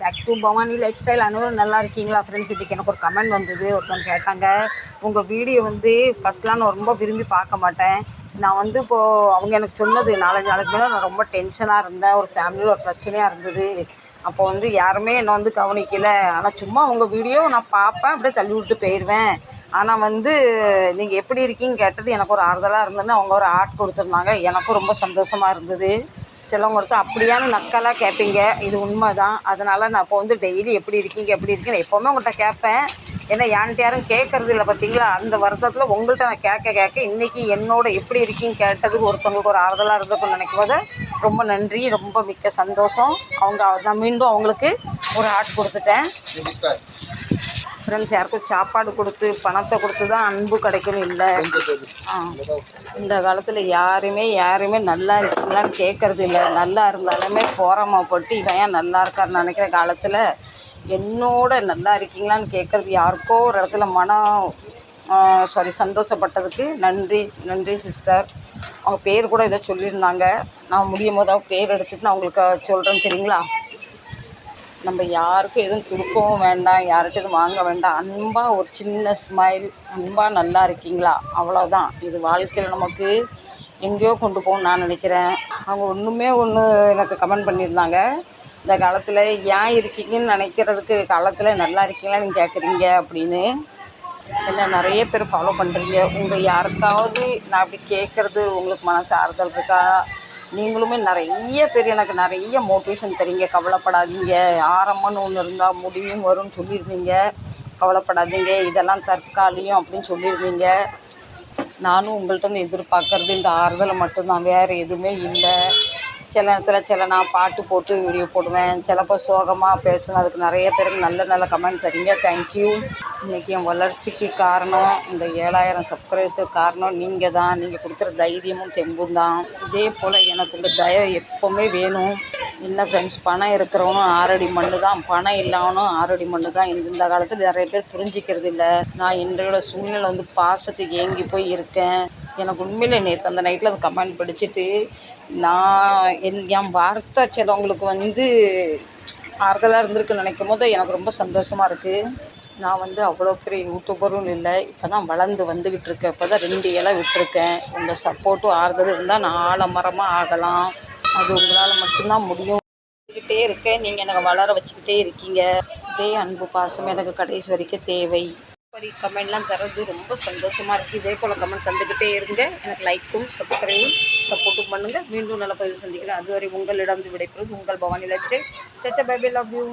Back to Bhavani life style அனைவரும் நல்லா இருக்கீங்களா ஃப்ரெண்ட்ஸ் இதுக்கு எனக்கு ஒரு கமெண்ட் வந்தது. ஒருத்தவங்க கேட்டாங்க உங்கள் வீடியோ வந்து ஃபஸ்ட்லாம் நான் ரொம்ப விரும்பி பார்க்க மாட்டேன். நான் வந்து இப்போது அவங்க எனக்கு சொன்னது நாலஞ்சு நாளைக்கு முன்னாடி நான் ரொம்ப டென்ஷனாக இருந்தேன். ஒரு ஃபேமிலியில் ஒரு பிரச்சனையாக இருந்தது. அப்போ வந்து யாருமே என்னை வந்து கவனிக்கலை. ஆனால் சும்மா உங்கள் வீடியோ நான் பார்ப்பேன். அப்படியே தள்ளி விட்டு போயிடுவேன் ஆனால் வந்து நீங்கள் எப்படி இருக்கீங்க கேட்டது எனக்கு ஒரு ஆறுதலாக இருந்ததுன்னு அவங்க ஒரு ஆர்ட் கொடுத்துருந்தாங்க. எனக்கும் ரொம்ப சந்தோஷமாக இருந்தது. சிலவங்க ஒருத்தர் அப்படியான்னு நக்கலாக கேட்பீங்க இது உண்மை தான் அதனால் நான் இப்போ வந்து டெய்லி எப்படி இருக்கீங்க எப்படி இருக்கீங்க எப்போவுமே உங்கள்கிட்ட கேட்பேன் ஏன்னா யான்ட்டு யாரும் கேட்கறது இல்லை பார்த்தீங்களா அந்த வருத்தத்தில் உங்கள்கிட்ட நான் கேட்க கேட்க இன்றைக்கி என்னோட எப்படி இருக்கீங்க கேட்டதுக்கு ஒருத்தவங்களுக்கு ஒரு ஆறுதலாக இருந்தப்போ நினைக்கும் போது ரொம்ப நன்றி ரொம்ப மிக்க சந்தோஷம். அவங்க நான் மீண்டும் அவங்களுக்கு ஒரு ஆர்ட் கொடுத்துட்டேன். ஃப்ரெண்ட்ஸ் யாருக்கும் சாப்பாடு கொடுத்து பணத்தை கொடுத்து தான் அன்பு கிடைக்கணும் இல்லை. ஆ. இந்த காலத்தில் யாருமே யாருமே நல்லா இருக்கீங்களான்னு கேட்கறது இல்லை. நல்லா இருந்தாலுமே போராமப்பட்டு இவன் ஏன் நல்லா இருக்காருன்னு நினைக்கிற காலத்தில் என்னோட நல்லா இருக்கீங்களான்னு கேட்குறது யாருக்கோ ஒரு இடத்துல மனம் சாரி சந்தோஷப்பட்டதுக்கு நன்றி நன்றி சிஸ்டர் அவங்க பேர் கூட ஏதோ சொல்லியிருந்தாங்க. நான் முடியும் போது அவங்க பேர் எடுத்துகிட்டு நான் உங்களுக்கு சொல்கிறேன் சரிங்களா? நம்ம யாருக்கும் எதுவும் கொடுக்கவும் வேண்டாம் யார்கிட்ட எதுவும் வாங்க வேண்டாம். அன்பாக ஒரு சின்ன ஸ்மைல் அன்பாக நல்லா இருக்கீங்களா? அவ்வளோதான் இது வாழ்க்கையில் நமக்கு எங்கேயோ கொண்டு போகணும்னு நான் நினைக்கிறேன். அவங்க ஒன்றுமே ஒன்று எனக்கு கமெண்ட் பண்ணியிருந்தாங்க. இந்த காலத்தில் ஏன் இருக்கீங்கன்னு நினைக்கிறதுக்கு காலத்தில் நல்லா இருக்கீங்களா நீங்கள் கேட்குறீங்க அப்படின்னு. என்ன நிறைய பேர் ஃபாலோ பண்ணுறீங்க உங்கள் யாருக்காவது நான் அப்படி கேட்குறது உங்களுக்கு மனசு ஆறுதல் இருக்கா? நீங்களுமே நிறைய பேர் எனக்கு நிறைய மோட்டிவேஷன் தரீங்க. கவலைப்படாதீங்க. ஆரம்பம்னு ஒன்று இருந்தால் முடியும் வரும்னு சொல்லியிருந்தீங்க. கவலைப்படாதீங்க. இதெல்லாம் தற்காலிகம் அப்படின்னு சொல்லியிருந்தீங்க. நானும் உங்கள்கிட்ட இருந்து எதிர்பார்க்கறது இந்த ஆறுதலை மட்டும்தான். வேறு எதுவுமே இல்லை. சில நேரத்தில் சில நான் பாட்டு போட்டு வீடியோ போடுவேன். சிலப்போ சோகமாக பேசுவேன் அதுக்கு நிறைய பேருக்கு நல்ல நல்ல கமெண்ட் தரீங்க தேங்க்யூ இன்றைக்கி என் வளர்ச்சிக்கு காரணம் இந்த ஏழாயிரம் சப்ஸ்கிரைபர்ஸ்க்கு காரணம் நீங்கள் தான் நீங்கள் கொடுக்குற தைரியமும் தெம்பும் தான். இதே போல் எனக்கு உங்கள் தயவு எப்போவுமே வேணும். என்ன ஃப்ரெண்ட்ஸ் பணம் இருக்கிறவனும் ஆறடி மண்ணு தான். பணம் இல்லாமனும் ஆறடி மண்ணு தான் இந்த காலத்தில் நிறைய பேர் புரிஞ்சிக்கிறது இல்லை. நான் என்னோட சூழ்நிலை வந்து பாசத்துக்கு ஏங்கி போய் இருக்கேன். எனக்கு உண்மையில் நேற்று அந்த நைட்டில் அந்த கமெண்ட் படிச்சுட்டு நான் என் என் வார்த்தை சிலவங்களுக்கு வந்து ஆறுதலாக இருந்திருக்குன்னு நினைக்கும் போது எனக்கு ரொம்ப சந்தோஷமாக இருக்குது நான் வந்து அவ்வளோ பெரிய யூடியூபரும் இல்லை. இப்போ தான் வளர்ந்து வந்துக்கிட்டு இருக்கேன். இப்போ தான் ரெண்டு இலை விட்டுருக்கேன். உங்கள் சப்போர்ட்டும் ஆறுதலும் இருந்தால் நான் ஆலமரமாக ஆகலாம். அது உங்களால் மட்டும்தான் முடியும். வச்சுக்கிட்டே இருக்கேன். நீங்கள் எனக்கு வளர வச்சுக்கிட்டே இருக்கீங்க. இதே அன்பு பாசம் எனக்கு கடைசி வரைக்கும் தேவை. மாதிரி கமெண்ட்லாம் தர்றது ரொம்ப சந்தோஷமாக இருக்குது இதே போல் கமெண்ட் தந்துக்கிட்டே இருங்க. எனக்கு லைக்கும் சப்ஸ்கிரைபும் சப்போர்ட்டும் பண்ணுங்கள் மீண்டும் நல்ல பதிவு சந்திக்கிறேன். அதுவரை உங்களிடம் விடைபெறுவது உங்கள் பவானி லட்சே சச்சா பை லவ் யூ